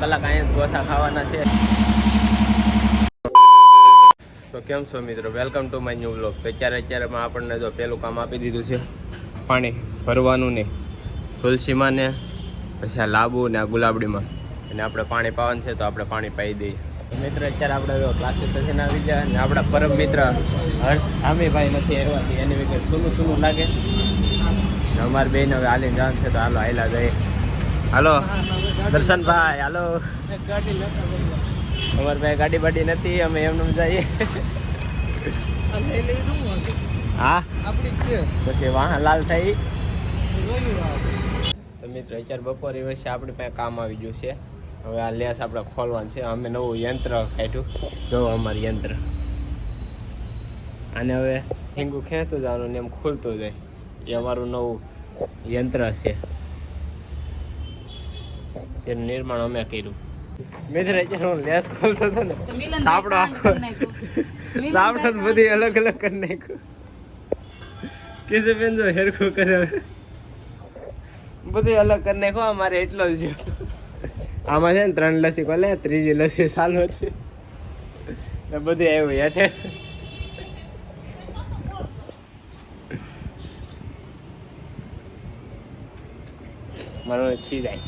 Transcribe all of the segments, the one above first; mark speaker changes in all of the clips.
Speaker 1: કલાક અહીંયા ગોથા ખાવાના છે. તો કેમ છો મિત્રો? Welcome to my new blog તો અત્યારે અત્યારેમાં આપણને જો પહેલું કામ આપી દીધું છે, પાણી ભરવાનું ને તુલસીમાં ને પછી આ લાબુ ને આ ગુલાબડીમાં. અને આપણે પાણી પાવાનું છે તો આપણે પાણી પાઈ દઈએ. મિત્ર, અત્યારે આપણે જો ક્લાસીસ હશે આવી ગયા અને આપણા પરમ મિત્ર હર્ષ ધામીભાઈ નથી આવ્યા એની વગર સૂનું સૂનું લાગે. અમારે બેન હવે હાલીને જવાનું છે તો હાલો હાલા જઈએ. હાલો, દર્શનભાઈ, હાલો. અમારે પાસે ગાડી બાડી નથી, અમે એમને જઈએ. હા? પછી વાહન લાલ થઈ. તો મિત્રો, અત્યારે બપોરે વચ્ચે આપણે પાસે કામ આવી ગયું છે. હવે આ લેસ આપણે ખોલવાનું છે. અમે નવું યંત્ર કાઢ્યું. જો અમારું યંત્ર. અને હવે હિંગું ખેંચતું જવાનું ને એમ ખુલતું જાય. એ અમારું નવું યંત્ર છે. જેનું નિર્માણ અમે કર્યું. મિત્ર હું લેસ ખોલતો હતો ને. સાપડો આખો. સાપડો તો બધી અલગ અલગ કરી નાખ્યું. કેસે બેન જો હેરખું કરે. અલગ કરી નાખો અમારે એટલો જ આમાં છે ને ત્રણ લસી કોલે ત્રીજી લસી ચાલુ છે બધી બધું આવ્યું હેઠે. મારો ખી જાય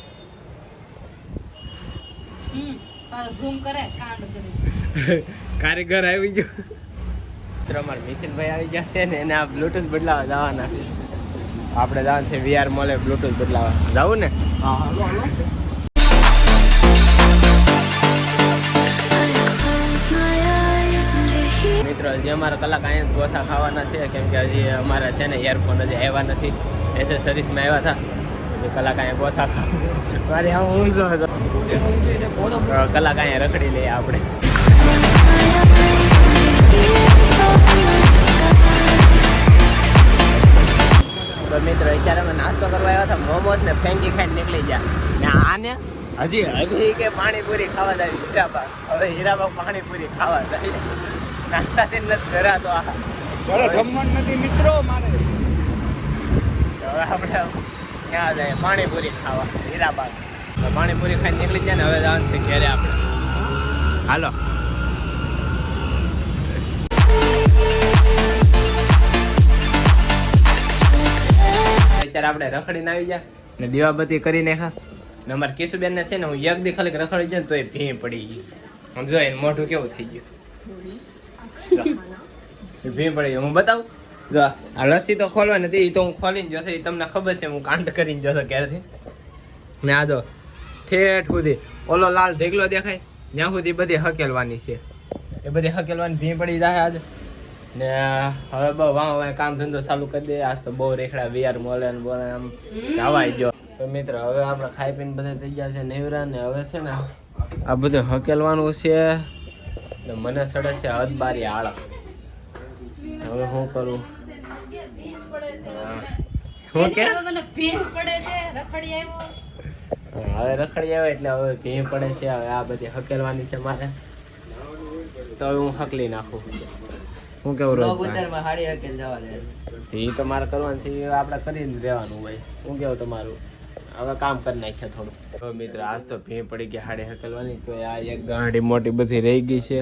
Speaker 2: ઝૂમ કરે કાંડ કરે.
Speaker 1: કારીગર આવી ગયો. મિત્ર અમારા મિથિનભાઈ આવી ગયા છે ને એને આ બ્લૂટૂથ બદલાવા જવાના છે. આપણે જવાનું છે વીઆર મોલે બ્લૂટૂથ બદલાવા. જવું ને? મિત્રો હજી અમારા કલાક અહીંયા જ ગોથા ખાવાના છે કેમ કે હજી અમારા છે ને એરફોન હજી આવ્યા નથી. એસેસરીઝમાં આવ્યા હતા. હજી કલાક અહીંયા ગોથા ખાવા. મારે આમ ઊંઝો હતો. કલાક અહીંયા રખડી લઈએ આપણે. તો મિત્રો અત્યારે અમે નાસ્તો કરવા આવ્યા હતા. મોમોસ ને ફેંકી ખાઈને નીકળી ગયા. ને આને હજી હજી કે પાણીપુરી ખાવા જાય. હીરાબા હવે હીરાબા પાણીપુરી ખાવા જાય. નાસ્તા થી નથી આ.
Speaker 3: જમવાનું નથી મિત્રો મારે.
Speaker 1: હવે આપણે ક્યાં જાય પાણીપુરી ખાવા હીરાબાગ. પાણીપુરી ખાઈને નીકળી જાય ને હવે જવાનું છે ઘેરે આપણે. હાલો. અત્યારે આપણે રખડીને આવી જાય ને દીવાબત્તી કરીને ખા ને અમારે કિશુબેન ને છે ને હું એક દી ખાલી રખડી જાય ને તો એ ભી પડી ગઈ. આમ જો મોઢું કેવું થઈ ગયું. ભી પડી ગયું હું બતાવું? જો, આ રસી તો ખોલવાની હતી એ તો હું ખોલીને જોશે એ તમને ખબર છે, હું કાંડ કરીને જોશે ક્યારેથી. ને આ જો, ઠેઠ સુધી, ઓલો લાલ ઢેગલો દેખાય, ત્યાં સુધી બધી હકેલવાની છે. એ બધી હકેલવાની ભીં પડી જાય આજે. ને, હવે બહુ વાહ વાહ કામ ધંધો ચાલુ કરી દે, આજ તો બહુ રેખડા વિયાર મોલે ને બોલે આમ આવાય ગયો તો મિત્ર, હવે આપણે ખાઈ પીને બધા થઈ ગયા છે નેવરા ને હવે છે ને આ બધું હકેલવાનું છે. ને મને સડે છે હદ બારી આળા હવે શું કરું? શું કે?
Speaker 2: મને ભીમ પડે છે. રખડી આવ્યો.
Speaker 1: હવે રખડી આવે એટલે હવે ભીમ પડે છે. હવે આ બધી હકેલવાની છે મારે. તો હવે હું હકલી નાખું. હું કેવું રોજ એ તો મારે કરવાનું છે. એ આપણે કરીને રહેવાનું હોય. હું કેવું તમારું? હવે કામ કરી નાખ્યા થોડું. તો મિત્ર આજ તો ભીં પડી ગઈ હાડે હકેલવાની. તો આ એક ગાંડી મોટી બધી રહી ગઈ છે.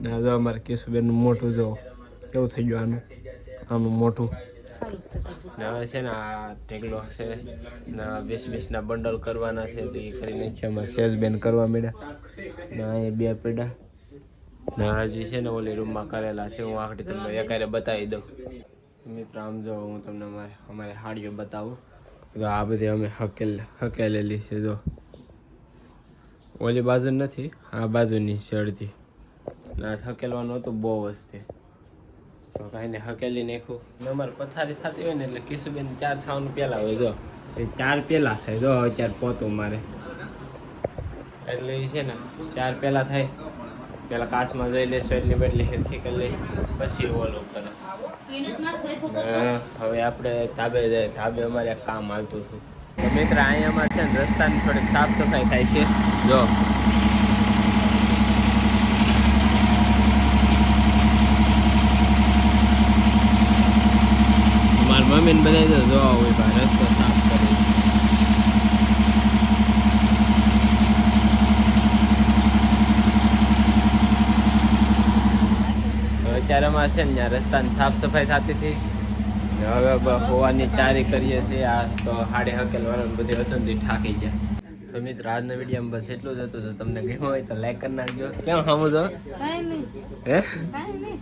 Speaker 1: ને જો અમારે કેશુબેનનું મોટું જો કેવું થઈ ગયું આનું? આમ મોટું ને હવે છે ને આ ઢેકલો છે ને વીસ વીસના બંડલ કરવાના છે તો એ કરી નાખ્યા અમારે બેન કરવા માંડ્યા. ને અહીંયા બે પડ્યા ને હજી છે ને ઓલી રૂમમાં કરેલા છે, હું આખડી તમને એકારે બતાવી દઉં. મિત્રો, આમ જો હું તમને અમારે અમારે હાડીઓ બતાવું. તો આ બધી અમે હકેલ હકેલેલી છે, જો. ઓલી બાજુ નથી, આ બાજુની છે અડધી. ના હકેલવાનું હતું બહુ વસ્તી. તો કાંઈ હકેલી નાખું. અમારે પથારી થતી હોય ને એટલે કિશુબેન ચાર થવાનું પહેલાં હોય, જો. એ ચાર પહેલાં થાય, જો અત્યારે પોતું મારે એટલે એ છે ને, ચાર પહેલાં થાય. પેલા કાચમાં જઈ લેશો એટલી બદલી હેરખી કરી લઈ પછી ઓલું કરે હવે આપણે ધાબે જાય ધાબે અમારે કામ હાલતું હતું તો મિત્ર, અહીંયા અમારે છે ને રસ્તાની થોડીક સાફ સફાઈ થાય છે. જો. કોમેન્ટ બનાવી દે જો હોય ભાઈ અત્યારે અમારે છે ને ત્યાં રસ્તાની સાફ સફાઈ થતી હતી. હવે હોવાની તારી કરીએ છીએ. આ તો હાડે હકેલ વાળા બધી વચનથી થાકી જાય તો મિત્ર આજનો વીડિયો બસ એટલું જ હતું. તો તમને ગમ્યું હોય તો લાઈક કરી નાખજો. કેમ સમજો છો
Speaker 2: કાંઈ નહીં.
Speaker 1: હે?
Speaker 2: કાંઈ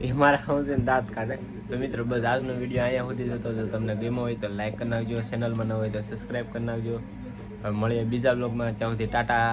Speaker 1: એ મારા સમજે દાંત કાઢે. તો મિત્રો બસ આજનો વીડિયો અહીંયા સુધી જતો તો તમને ગમ્યો હોય તો લાઈક કરી નાખજો. ચેનલમાં ન હોય તો સબસ્ક્રાઈબ કરી નાખજો. હવે મળીએ બીજા બ્લોગમાં ત્યાં સુધી ટાટા.